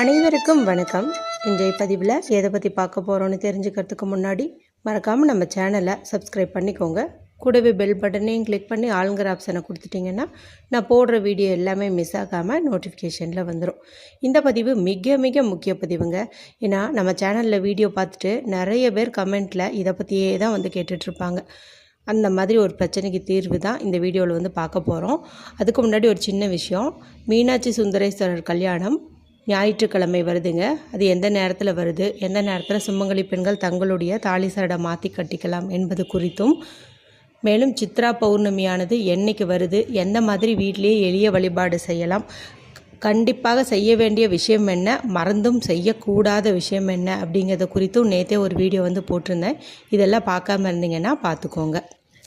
அனைவருக்கும் வணக்கம். இன்றைய பதிவில் எதை பற்றி பார்க்க போகிறோன்னு தெரிஞ்சுக்கிறதுக்கு முன்னாடி மறக்காமல் நம்ம சேனலை சப்ஸ்கிரைப் பண்ணிக்கோங்க. கூடவே பெல் பட்டனையும் கிளிக் பண்ணி ஆளுங்கிற ஆப்ஷனை கொடுத்துட்டிங்கன்னா நான் போடுற வீடியோ எல்லாமே மிஸ் ஆகாமல் நோட்டிஃபிகேஷனில் வந்துடும் இந்த பதிவு மிக மிக முக்கிய பதிவுங்க. ஏன்னா நம்ம சேனலில் வீடியோ பார்த்துட்டு நிறைய பேர் கமெண்ட்டில் இதை பற்றியே தான் வந்து கேட்டுட்ருப்பாங்க. அந்த மாதிரி ஒரு பிரச்சனைக்கு தீர்வு தான் இந்த வீடியோவில் வந்து பார்க்க போகிறோம் அதுக்கு முன்னாடி ஒரு சின்ன விஷயம். மீனாட்சி சுந்தரேஸ்வரர் கல்யாணம். ஞாயிற்றுக்கிழமை வருதுங்க. அது எந்த நேரத்தில் வருது? எந்த நேரத்தில் சுமங்கலி பெண்கள் தங்களுடைய தாலி சரடை மாற்றி கட்டிக்கலாம் என்பது குறித்தும் மேலும் சித்ரா பௌர்ணமியானது என்னைக்கு வருது? எந்த மாதிரி வீட்டிலேயே எளிய வழிபாடு செய்யலாம்? கண்டிப்பாக செய்ய வேண்டிய விஷயம் என்ன? மறந்தும் செய்யக்கூடாத விஷயம் என்ன? அப்படிங்கிறத குறித்தும் நேற்றே ஒரு வீடியோ வந்து போட்டிருந்தேன். இதெல்லாம் பார்க்காம இருந்தீங்கன்னா பார்த்துக்கோங்க.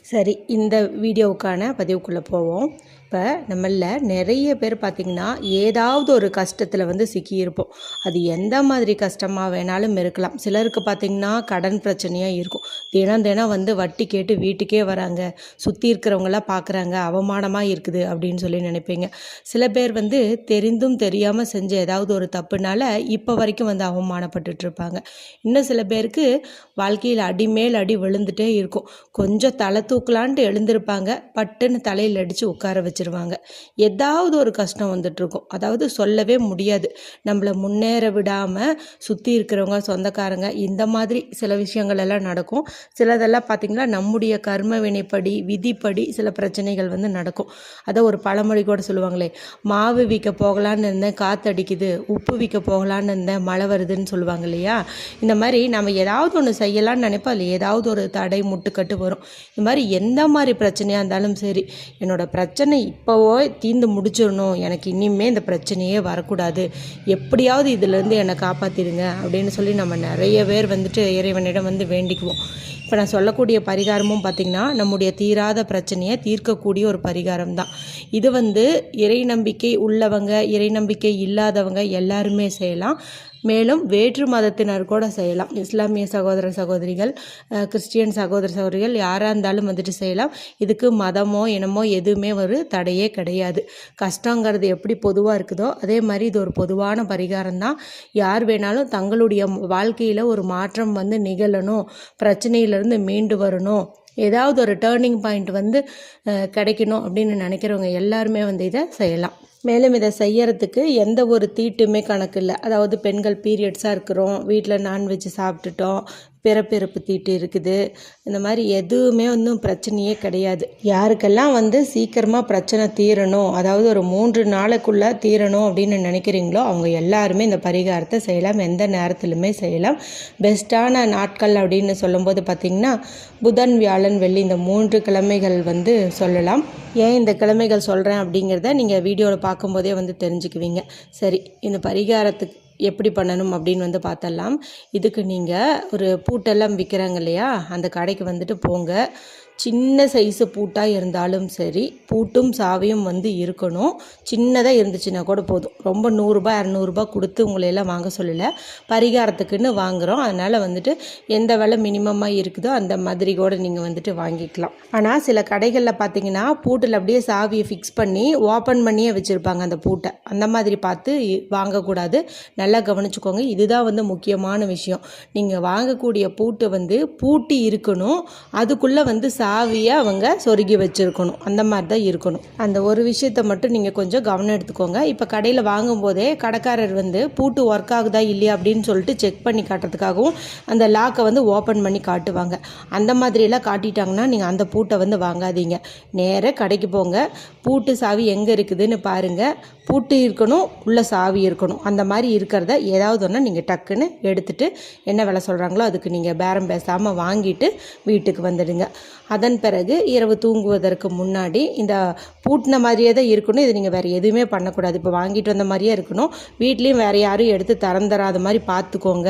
சரி இந்த வீடியோவுக்கான பதிவுக்குள்ளே போவோம். இப்போ நம்மளில் நிறைய பேர் பார்த்திங்கன்னா ஏதாவது ஒரு கஷ்டத்தில் வந்து சிக்கியிருப்போம். அது எந்த மாதிரி கஷ்டமாக வேணாலும் இருக்கலாம். சிலருக்கு பார்த்திங்கன்னா கடன் பிரச்சனையாக இருக்கும். தினம் தினம் வந்து வட்டி கேட்டு வீட்டுக்கே வராங்க. சுற்றி இருக்கிறவங்களாம் பார்க்குறாங்க அவமானமாக இருக்குது அப்படின்னு சொல்லி நினைப்பீங்க. சில பேர் வந்து தெரிந்தும் தெரியாமல் செஞ்ச ஏதாவது ஒரு தப்புனால இப்போ வரைக்கும் வந்து அவமானப்பட்டுட்டு இருப்பாங்க. இன்னும் சில பேருக்கு வாழ்க்கையில் அடி மேல் அடி விழுந்துட்டே இருக்கும். கொஞ்சம் தலை தூக்கலான்ட்டு எழுந்திருப்பாங்க. பட்டுன்னு தலையில் அடித்து உட்கார வச்சு வச்சுருவாங்க ஏதாவது ஒரு கஷ்டம் வந்துட்டுருக்கும். அதாவது சொல்லவே முடியாது. நம்மளை முன்னேற விடாமல் சுற்றி இருக்கிறவங்க சொந்தக்காரங்க இந்த மாதிரி சில விஷயங்கள் எல்லாம் நடக்கும். சிலதெல்லாம் பார்த்திங்கன்னா நம்முடைய கர்ம வினைப்படி விதிப்படி சில பிரச்சனைகள் வந்து நடக்கும். அதை ஒரு பழமொழி கூட சொல்லுவாங்களே மாவு விற்க போகலான்னு இருந்தேன் காற்றடிக்குது உப்பு விற்க போகலான்னு இருந்தேன் மழை வருதுன்னு சொல்லுவாங்க இல்லையா? இந்த மாதிரி நம்ம ஏதாவது ஒன்று செய்யலாம்னு நினைப்போம். அதில் ஏதாவது ஒரு தடை முட்டுக்கட்டு வரும். இந்த மாதிரி எந்த மாதிரி பிரச்சனையாக இருந்தாலும் சரி என்னோட பிரச்சனை இப்போவோ தீர்ந்து முடிச்சிடணும். எனக்கு இனிமே இந்த பிரச்சனையே வரக்கூடாது. எப்படியாவது இதுலேருந்து என்னை காப்பாற்றிடுங்க அப்படின்னு சொல்லி நம்ம நிறைய பேர் வந்துட்டு இறைவனிடம் வந்து வேண்டிக்குவோம். இப்போ நான் சொல்லக்கூடிய பரிகாரமும் பார்த்திங்கன்னா நம்முடைய தீராத பிரச்சனையை தீர்க்கக்கூடிய ஒரு பரிகாரம் தான். இது வந்து இறை நம்பிக்கை உள்ளவங்க இறை நம்பிக்கை இல்லாதவங்க எல்லாருமே செய்யலாம். மேலும் வேற்று மதத்தினர் கூட செய்யலாம். இஸ்லாமிய சகோதர சகோதரிகள் கிறிஸ்டியன் சகோதர சகோதரிகள் யாராக இருந்தாலும் வந்துட்டு செய்யலாம். இதுக்கு மதமோ இனமோ எதுவுமே ஒரு தடையே கிடையாது. கஷ்டங்கிறது எப்படி பொதுவாக இருக்குதோ அதே மாதிரி இது ஒரு பொதுவான பரிகாரம் தான் யார் வேணாலும் தங்களுடைய வாழ்க்கையில் ஒரு மாற்றம் வந்து நிகழணும் பிரச்சனையிலேருந்து மீண்டு வரணும். ஏதாவது ஒரு டேர்னிங் பாயிண்ட் வந்து கிடைக்கணும் அப்படின்னு நினைக்கிறவங்க எல்லாருமே வந்து இதை செய்யலாம். மேலும் இதை செய்யறதுக்கு எந்த ஒரு தீட்டுமே கணக்கு இல்லை. அதாவது பெண்கள் பீரியட்ஸாக இருக்கிறோம் வீட்டில் நான்வெஜ் சாப்பிட்டுட்டோம் பிறப்பிறப்பு தீட்டு இருக்குது. இந்த மாதிரி எதுவுமே ஒன்றும் பிரச்சனையே கிடையாது. யாருக்கெல்லாம் வந்து சீக்கிரமாக பிரச்சனை தீரணும் அதாவது ஒரு மூன்று நாளுக்குள்ளே தீரணும் அப்படின்னு நினைக்கிறீங்களோ அவங்க எல்லாருமே இந்த பரிகாரத்தை செய்யலாம். எந்த நேரத்திலுமே செய்யலாம். பெஸ்ட்டான நாட்கள் அப்படின்னு சொல்லும்போது பார்த்திங்கன்னா புதன் வியாழன் வெள்ளி இந்த மூன்று கிழமைகள் வந்து சொல்லலாம். ஏன் இந்த கிழமைகள் சொல்கிறேன் அப்படிங்கிறத நீங்கள் வீடியோவில் பார்க்கும்போதே வந்து தெரிஞ்சுக்குவீங்க. சரி இந்த பரிகாரத்துக்கு எப்படி பண்ணணும் அப்படின்னு வந்து பார்த்தலாம் இதுக்கு நீங்கள் ஒரு பூட்டெல்லாம் விற்கிறாங்க இல்லையா? அந்த கடைக்கு வந்துட்டு போங்க. சின்ன சைஸு பூட்டாக இருந்தாலும் சரி பூட்டும் சாவியும் வந்து இருக்கணும். சின்னதாக இருந்துச்சுன்னா கூட போதும். ரொம்ப நூறுரூபா இரநூறுபா கொடுத்து உங்களையெல்லாம் வாங்க சொல்லலை. பரிகாரத்துக்குன்னு வாங்குகிறோம் அதனால் வந்துட்டு எந்த விலை மினிமமாக இருக்குதோ அந்த மாதிரி கூட நீங்கள் வந்துட்டு வாங்கிக்கலாம். ஆனால் சில கடைகளில் பார்த்தீங்கன்னா பூட்டில் அப்படியே சாவியை ஃபிக்ஸ் பண்ணி ஓப்பன் பண்ணியே வச்சுருப்பாங்க அந்த பூட்டை. அந்த மாதிரி பார்த்து வாங்கக்கூடாது. நல்லா கவனிச்சுக்கோங்க. இதுதான் வந்து முக்கியமான விஷயம். நீங்கள் வாங்கக்கூடிய பூட்டு வந்து பூட்டி இருக்கணும். அதுக்குள்ளே வந்து சா ஆவியை அவங்க சொருகி வச்சுருக்கணும். அந்த மாதிரி தான் இருக்கணும். அந்த ஒரு விஷயத்தை மட்டும் நீங்கள் கொஞ்சம் கவனம் எடுத்துக்கோங்க. இப்போ கடையில் வாங்கும்போதே கடைக்காரர் வந்து பூட்டு ஒர்க் ஆகுதா இல்லையா அப்படின்னு சொல்லிட்டு செக் பண்ணி காட்டுறதுக்காகவும் அந்த லாக்கை வந்து ஓப்பன் பண்ணி காட்டுவாங்க. அந்த மாதிரியெல்லாம் காட்டிட்டாங்கன்னா நீங்கள் அந்த பூட்டை வந்து வாங்காதீங்க. நேராக கடைக்கு போங்க. பூட்டு சாவி எங்கே இருக்குதுன்னு பாருங்கள் பூட்டு இருக்கணும் உள்ள சாவி இருக்கணும். அந்த மாதிரி இருக்கிறத ஏதாவது ஒன்று நீங்கள் டக்குன்னு எடுத்துகிட்டு என்ன விலை சொல்கிறாங்களோ அதுக்கு நீங்கள் பேரம் பேசாமல் வாங்கிட்டு வீட்டுக்கு வந்துடுங்க. அதன் பிறகு இரவு தூங்குவதற்கு முன்னாடி இந்த பூட்டின மாதிரியே தான் இருக்கணும். இது நீங்கள் வேறு எதுவுமே பண்ணக்கூடாது. இப்போ வாங்கிட்டு வந்த மாதிரியே இருக்கணும். வீட்லேயும் வேறு யாரும் எடுத்து திறந்துடாத மாதிரி பார்த்துக்கோங்க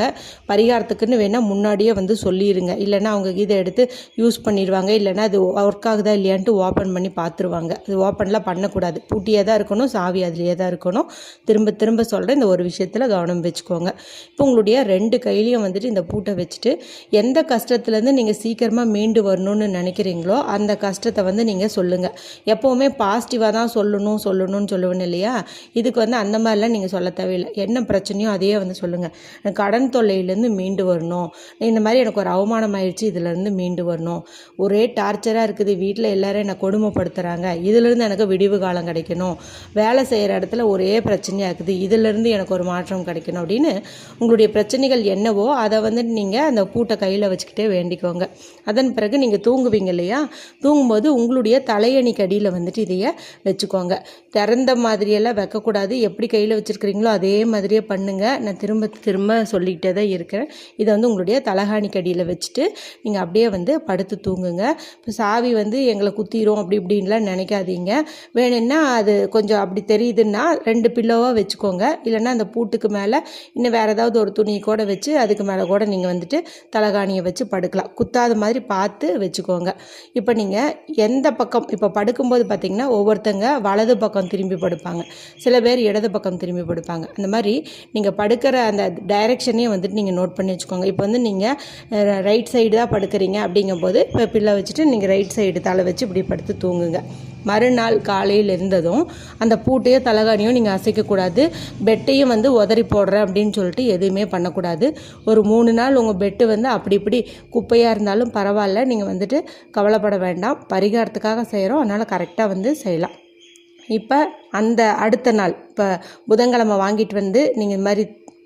பரிகாரத்துக்குன்னு வேணால் முன்னாடியே வந்து சொல்லிடுங்க இல்லைன்னா அவங்க இதை எடுத்து யூஸ் பண்ணிடுவாங்க. இல்லைன்னா அது ஒர்க் ஆகுதா இல்லையான்ட்டு ஓப்பன் பண்ணி பார்த்துருவாங்க அது ஓப்பன்லாம் பண்ணக்கூடாது. பூட்டியே தான் இருக்கணும். சாவி அதுலேயே தான் இருக்கணும். திரும்ப திரும்ப சொல்கிறேன் இந்த ஒரு விஷயத்தில் கவனம் வச்சுக்கோங்க. இப்போ உங்களுடைய ரெண்டு கையிலையும் வந்துட்டு இந்த பூட்டை வச்சுட்டு எந்த கஷ்டத்துலேருந்து நீங்கள் சீக்கிரமாக மீண்டு வரணும்னு நினைக்க நினைக்கிறீங்களோ அந்த கஷ்டத்தை வந்து நீங்கள் சொல்லுங்கள் எப்போவுமே பாசிட்டிவாக தான் சொல்லணும் சொல்லணும்னு சொல்லுவேன் இல்லையா? இதுக்கு வந்து அந்த மாதிரிலாம் நீங்கள் சொல்ல தேவையில்லை. என்ன பிரச்சனையோ அதையே வந்து சொல்லுங்கள் கடன் தொல்லையிலேருந்து மீண்டு வரணும். இந்த மாதிரி எனக்கு ஒரு அவமானம் ஆயிடுச்சு இதுலேருந்து மீண்டு வரணும். ஒரே டார்ச்சராக இருக்குது. வீட்டில் எல்லாரும் என்னை கொடுமைப்படுத்துகிறாங்க இதுலேருந்து எனக்கு விடிவு காலம் கிடைக்கணும். வேலை செய்கிற இடத்துல ஒரே பிரச்சனையாக இருக்குது. இதுலேருந்து எனக்கு ஒரு மாற்றம் கிடைக்கணும் அப்படின்னு உங்களுடைய பிரச்சனைகள் என்னவோ அதை வந்து நீங்கள் அந்த பூட்டை கையில் வச்சுக்கிட்டே வேண்டிக்கோங்க. அதன் பிறகு நீங்கள் தூங்குவீங்க. இல்லையா? தூங்கும்போது உங்களுடைய தலையணிக்கு அடியில் வந்துட்டு இதையே வச்சுக்கோங்க. திறந்த மாதிரியெல்லாம் வைக்கக்கூடாது. எப்படி கையில் வச்சுருக்கிறீங்களோ அதே மாதிரியே பண்ணுங்கள் நான் திரும்ப திரும்ப சொல்லிக்கிட்டே தான் இருக்கிறேன். இதை வந்து உங்களுடைய தலகாணி அடியில் வச்சுட்டு நீங்கள் அப்படியே வந்து படுத்து தூங்குங்க. இப்போ சாவி வந்து எங்களை குத்திரும் அப்படி இப்படின்லாம் நினைக்காதீங்க. வேணும்னா அது கொஞ்சம் அப்படி தெரியுதுன்னா ரெண்டு பில்லோவாக வச்சுக்கோங்க. இல்லைன்னா அந்த பூட்டுக்கு மேலே இன்னும் வேறு ஏதாவது ஒரு துணி கூட வச்சு அதுக்கு மேலே கூட நீங்கள் வந்துட்டு தலகாணியை வச்சு படுக்கலாம். குத்தாத மாதிரி பார்த்து வச்சுக்கோங்க. இப்போ நீங்கள் எந்த பக்கம் இப்போ படுக்கும்போது பார்த்தீங்கன்னா ஒவ்வொருத்தங்க வலது பக்கம் திரும்பி படுப்பாங்க. சில பேர் இடது பக்கம் திரும்பி படுப்பாங்க. அந்த மாதிரி நீங்கள் படுக்கிற அந்த டைரெக்ஷனையும் வந்துட்டு நீங்கள் நோட் பண்ணி வச்சுக்கோங்க. இப்போ வந்து நீங்கள் ரைட் சைடு தான் படுக்கிறீங்க அப்படிங்கும்போது இப்போ பிள்ளை வச்சுட்டு நீங்கள் ரைட் சைடு தலை வச்சு இப்படி படுத்து தூங்குங்க. மறுநாள் காலையில் இருந்ததும் அந்த பூட்டையோ தலகாணியோ நீங்கள் அசைக்கக்கூடாது பெட்டையும் வந்து உதறி போடுறேன் அப்படின்னு சொல்லிட்டு எதுவுமே பண்ணக்கூடாது. ஒரு மூணு நாள் உங்கள் பெட்டு வந்து அப்படி இப்படி குப்பையாக இருந்தாலும் பரவாயில்ல. நீங்கள் வந்துட்டு கவலைப்பட வேண்டாம். பரிகாரத்துக்காக செய்கிறோம் அதனால் கரெக்டாக வந்து செய்யலாம். இப்போ அந்த அடுத்த நாள் இப்போ புதன்கிழமை வாங்கிட்டு வந்து நீங்கள் இந்த மாதிரி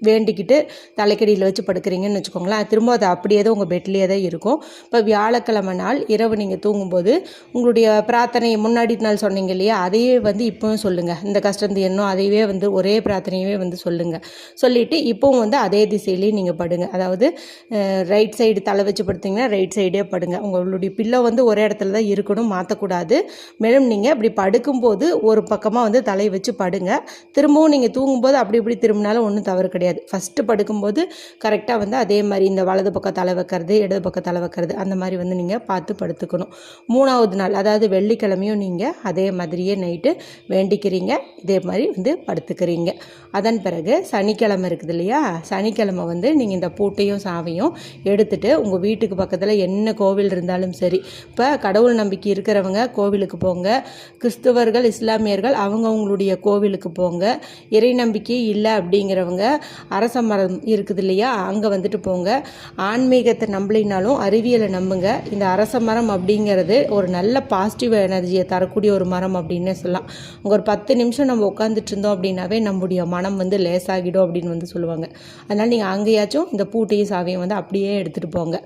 வேண்டிக்கிட்டு தலைக்கடியில் வச்சு படுக்கிறீங்கன்னு வச்சுக்கோங்களேன். திரும்ப அது அப்படியே தான் உங்கள் பெட்லேயே தான் இருக்கும். இப்போ வியாழக்கிழமை நாள் இரவு நீங்கள் தூங்கும்போது உங்களுடைய பிரார்த்தனையை முன்னாடி நாள் சொன்னீங்க இல்லையா? அதையே வந்து இப்போவும் சொல்லுங்கள் இந்த கஷ்டம் தீரணும் அதையவே வந்து ஒரே பிரார்த்தனையவே வந்து சொல்லுங்கள் சொல்லிவிட்டு இப்போவும் வந்து அதே திசையிலேயே நீங்கள் படுங்க. அதாவது ரைட் சைடு தலை வச்சு படுத்தீங்கன்னா ரைட் சைடே படுங்க. உங்களுடைய பில்லோ வந்து ஒரே இடத்துல தான் இருக்கணும். மாற்றக்கூடாது மேலும் நீங்கள் அப்படி படுக்கும்போது ஒரு பக்கமாக வந்து தலையை வச்சு படுங்க. திரும்பவும் நீங்கள் தூங்கும்போது அப்படி இப்படி திரும்பினாலும் ஒன்றும் தவறு கிடையாது. ஃபஸ்ட்டு படுக்கும்போது கரெக்டாக வந்து அதே மாதிரி இந்த வலது பக்கம் தலை வைக்கிறது இடது பக்கம் தலை வைக்கிறது அந்த மாதிரி வந்து நீங்கள் பார்த்து படுத்துக்கணும். மூணாவது நாள் அதாவது வெள்ளிக்கிழமையும் நீங்கள் அதே மாதிரியே நைட்டு வேண்டிக்கிறீங்க. இதே மாதிரி வந்து படுத்துக்கிறீங்க. அதன் பிறகு சனிக்கிழமை இருக்குது இல்லையா? சனிக்கிழமை வந்து நீங்கள் இந்த பூட்டையும் சாவையும் எடுத்துகிட்டு உங்கள் வீட்டுக்கு பக்கத்தில் என்ன கோவில் இருந்தாலும் சரி இப்போ கடவுள் நம்பிக்கை இருக்கிறவங்க கோவிலுக்கு போங்க. கிறிஸ்துவர்கள் இஸ்லாமியர்கள் அவங்கவுங்களுடைய கோவிலுக்கு போங்க. இறை நம்பிக்கை இல்லை அப்படிங்கிறவங்க அரச மரம் இருக்குது இல்லையா? அங்கே வந்துட்டு போங்க. ஆன்மீகத்தை நம்பலினாலும் அறிவியலை நம்புங்க. இந்த அரச மரம் அப்படிங்கிறது ஒரு நல்ல பாசிட்டிவ் எனர்ஜியை தரக்கூடிய ஒரு மரம் அப்படின்னு சொல்லலாம். அங்கே ஒரு பத்து நிமிஷம் நம்ம உட்காந்துட்டு இருந்தோம் அப்படின்னாவே நம்முடைய மனம் வந்து லேசாகிடும் அப்படின்னு வந்து சொல்லுவாங்க. அதனால் நீங்கள் அங்கேயாச்சும் இந்த பூட்டையும் சாவியும் வந்து அப்படியே எடுத்துகிட்டு போங்க.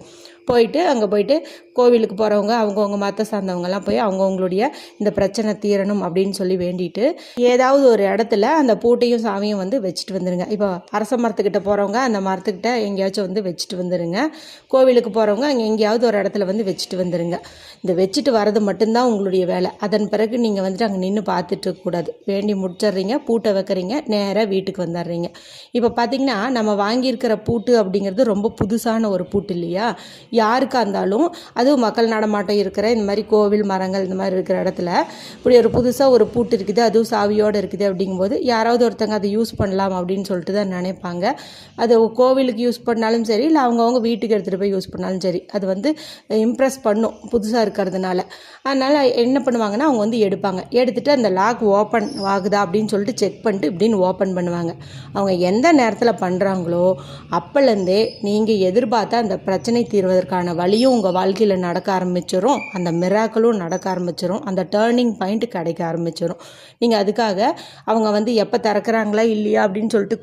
போயிட்டு அங்கே போயிட்டு கோவிலுக்கு போகிறவங்க அவங்கவுங்க மற்ற சார்ந்தவங்கலாம் போய் அவங்கவுங்களுடைய இந்த பிரச்சனை தீரணும் அப்படின்னு சொல்லி வேண்டிட்டு ஏதாவது ஒரு இடத்துல அந்த பூட்டையும் சாவியும் வந்து வச்சுட்டு வந்துடுங்க இப்போ அரச மரத்துக்கிட்ட போகிறவங்க அந்த மரத்துக்கிட்ட எங்கேயாச்சும் வந்து வச்சுட்டு வந்துடுங்க கோவிலுக்கு போகிறவங்க அங்கே எங்கேயாவது ஒரு இடத்துல வந்து வச்சுட்டு வந்துடுங்க இந்த வச்சுட்டு வரது மட்டும்தான் உங்களுடைய வேலை. அதன் பிறகு நீங்கள் வந்துட்டு அங்கே நின்று பார்த்துட்டு கூடாது. வேண்டி முடிச்சிடுறீங்க பூட்டை வைக்கிறீங்க நேராக வீட்டுக்கு வந்துடுறீங்க. இப்போ பார்த்தீங்கன்னா நம்ம வாங்கியிருக்கிற பூட்டு அப்படிங்கிறது ரொம்ப புதுசான ஒரு பூட்டு இல்லையா? யாருக்காக இருந்தாலும் அதுவும் மக்கள் நடமாட்டம் இருக்கிற இந்த மாதிரி கோவில் மரங்கள் இந்த மாதிரி இருக்கிற இடத்துல இப்படி ஒரு புதுசாக ஒரு பூட்டு இருக்குது அதுவும் சாவியோடு இருக்குது அப்படிங்கும்போது யாராவது ஒருத்தங்க அதை யூஸ் பண்ணலாம் அப்படின்னு சொல்லிட்டு தான் நினைப்பாங்க. அது கோவிலுக்கு யூஸ் பண்ணாலும் சரி இல்லை அவங்கவுங்க வீட்டுக்கு எடுத்துகிட்டு போய் யூஸ் பண்ணாலும் சரி அது வந்து இம்ப்ரெஸ் பண்ணும் புதுசாக இருக்கிறதுனால. அதனால் என்ன பண்ணுவாங்கன்னா அவங்க வந்து எடுப்பாங்க. எடுத்துகிட்டு அந்த லாக் ஓப்பன் ஆகுதா அப்படின்னு சொல்லிட்டு செக் பண்ணிட்டு இப்படின்னு ஓப்பன் பண்ணுவாங்க. அவங்க எந்த நேரத்தில் பண்ணுறாங்களோ அப்போலேருந்தே நீங்கள் எதிர்பார்த்த அந்த பிரச்சனை தீர்வதற்கான வழியும் உங்கள் வாழ்க்கையில் நடக்க ஆரம்பிச்சிடும் அந்த மிராக்களும் நடக்க ஆரம்பிச்சிடும் அந்த டேர்னிங் பாயிண்ட் கிடைக்க ஆரம்பிச்சிடும் நீங்கள் அதுக்காக அவங்க வந்து எப்போ திறக்கிறாங்களா இல்லையா அப்படின்னு சொல்லிட்டு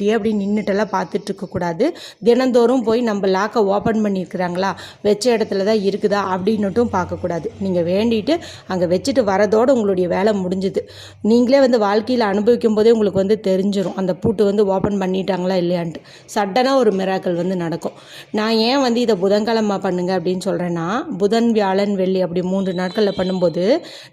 கோவில்கிட்டயே அப்படி நின்றுட்டெல்லாம் பார்த்துட்டு இருக்கக்கூடாது தினந்தோறும் போய் நம்ம லாக்கை ஓப்பன் பண்ணியிருக்கிறாங்களா? வச்ச இடத்துல தான் இருக்குதா? அப்படின்னுட்டும் பார்க்கக்கூடாது. நீங்கள் வேண்டிட்டு அங்கே வச்சுட்டு வரதோடு உங்களுடைய வேலை முடிஞ்சுது. நீங்களே வந்து வாழ்க்கையில் அனுபவிக்கும் போதே உங்களுக்கு வந்து தெரிஞ்சிடும் அந்த பூட்டு வந்து ஓப்பன் பண்ணிட்டாங்களா இல்லையான்ட்டு. சடனாக ஒரு மிராக்கள் வந்து நடக்கும். நான் ஏன் வந்து இதை புதன்கிழமை பண்ணுங்க அப்படின்னு சொல்கிறேன்னா புதன் வியாழன் வெள்ளி அப்படி மூன்று நாட்களில் பண்ணும்போது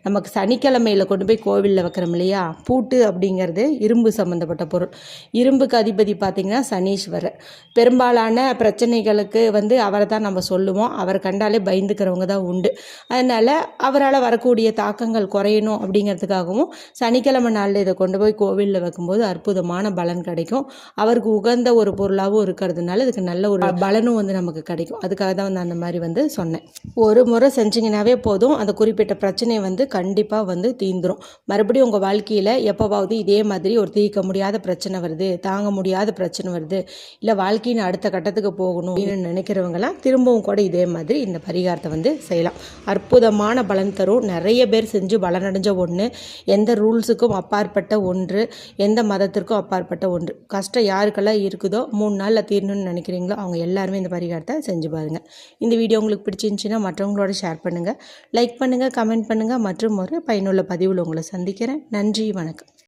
நமக்கு சனிக்கிழமையில் கொண்டு போய் கோவிலில் வைக்கிறோம் இல்லையா? பூட்டு அப்படிங்கிறது இரும்பு சம்மந்தப்பட்ட பொருள். இரும்புக்கு அதிபதி பார்த்திங்கன்னா சனீஸ்வரர். பெரும்பாலான பிரச்சனைகளுக்கு வந்து அவரை தான் நம்ம சொல்லுவோம். அவர் கண்டாலே பயந்துக்கிறவங்க தான் உண்டு. அதனால் அவரால் வரக்கூடிய தாக்கங்கள் குறையணும் அப்படிங்கிறதுக்காகவும் சனிக்கிழமை நாளில் இதை கொண்டு போய் கோவிலில் வைக்கும்போது அற்புதமான பலன் கிடைக்கும். அவருக்கு உகந்த ஒரு பொருளாகவும் இருக்கிறதுனால இதுக்கு நல்ல ஒரு பலனும் வந்து நமக்கு கிடைக்கும். அதுக்காக தான் வந்து அந்த மாதிரி வந்து சொன்னேன். ஒரு முறை செஞ்சிங்கனாவே போதும். அந்த குறிப்பிட்ட பிரச்சனை வந்து கண்டிப்பாக வந்து தீந்துடும் மறுபடியும் உங்கள் வாழ்க்கையில் எப்போவாவது இதே மாதிரி ஒரு தீர்க்க முடியாத பிரச்சனை வருது. தாங்க தாங்க முடியாத பிரச்சனை வருது. இல்லை வாழ்க்கையின் அடுத்த கட்டத்துக்கு போகணும் அப்படின்னு நினைக்கிறவங்களாம் திரும்பவும் கூட இதே மாதிரி இந்த பரிகாரத்தை வந்து செய்யலாம். அற்புதமான பலன் தரும். நிறைய பேர் செஞ்சு பலனடைஞ்ச ஒன்று எந்த ரூல்ஸுக்கும் அப்பாற்பட்ட ஒன்று எந்த மதத்திற்கும் அப்பாற்பட்ட ஒன்று. கஷ்டம் யாருக்கெல்லாம் இருக்குதோ மூணு நாளில் தீரணும்னு நினைக்கிறீங்களோ அவங்க எல்லாருமே இந்த பரிகாரத்தை செஞ்சு பாருங்கள் இந்த வீடியோ உங்களுக்கு பிடிச்சிருந்துச்சின்னா மற்றவங்களோட ஷேர் பண்ணுங்கள் லைக் பண்ணுங்கள் கமெண்ட் பண்ணுங்கள் மற்றும் ஒரு பயனுள்ள பதிவில் உங்களை சந்திக்கிறேன். நன்றி வணக்கம்.